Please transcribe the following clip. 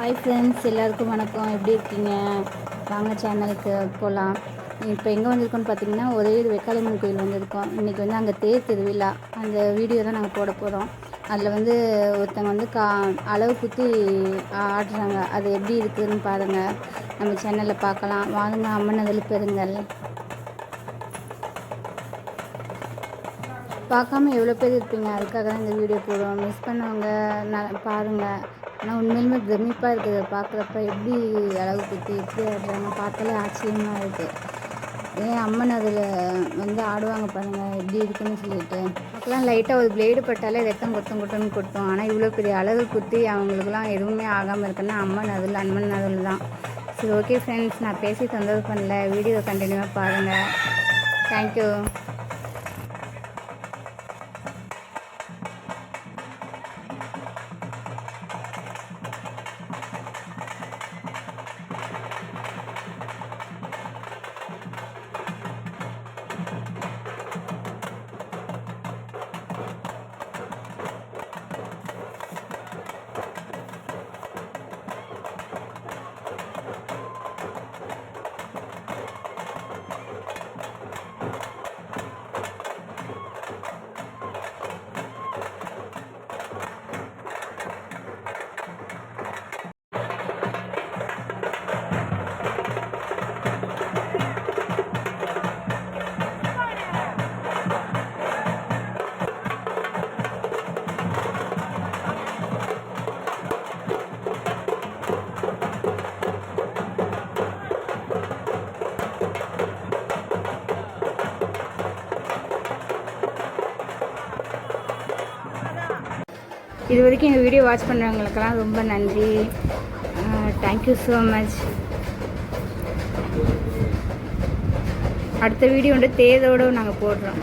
Hi friends எல்லாருக்கும் வணக்கம். எப்படி இருக்கீங்க? வாங்க சேனலுக்கு போகலாம் இப்போ எங்கே வந்திருக்கோம்னு பார்த்தீங்கன்னா ஒரே ஒரு வெக்காளியம்மன் கோயில் வந்திருக்கோம். இன்றைக்கி வந்து அங்கே தேர் திருவிழா. அந்த வீடியோ தான் நாங்கள் போட போகிறோம் அதில் வந்து ஒருத்தங்க வந்து கா அளவு குத்தி ஆடுறாங்க. அது எப்படி இருக்குதுன்னு பாருங்கள் நம்ம சேனலில் பார்க்கலாம். வாங்க அம்மன் அதில் பெறுங்கள் பார்க்காம எவ்வளோ பேர் இருப்பீங்க? அதுக்காக தான் இந்த வீடியோ போடுவோம் மிஸ் பண்ணவங்க. ந பாருங்கள் ஆனால் உண்மையிலுமே பிரமிப்பாக இருக்குது. பார்க்குறப்ப எப்படி அழகு குத்தி எப்படி ஆடுறாங்க பார்த்தாலே ஆச்சரியமாக இருக்குது ஏன் அம்மன் அதில் வந்து ஆடுவாங்க பாருங்கள் எப்படி இருக்குன்னு சொல்லிட்டு. அப்போலாம் லைட்டாக ஒரு பிளேடு பட்டாலே ரத்தம் கொத்தம் கொட்டம்னு கொட்டும். ஆனால் இவ்வளோ பெரிய அழகு குத்தி அவங்களுக்குலாம் எதுவுமே ஆகாமல் இருக்குன்னா அம்மன் அதில் அம்மன் அதில் தான். சரி ஓகே ஃப்ரெண்ட்ஸ் நான் பேசி தொந்தரவு பண்ணல. வீடியோ கண்டினியூவாக பாருங்கள் தேங்க்யூ இது வரைக்கும் எங்கள் வீடியோ வாட்ச் பண்ணுறவங்களுக்கெல்லாம் ரொம்ப நன்றி. தேங்க்யூ ஸோ மச் அடுத்த வீடியோ வந்து தேதோடு நாங்கள் போடுறோம்.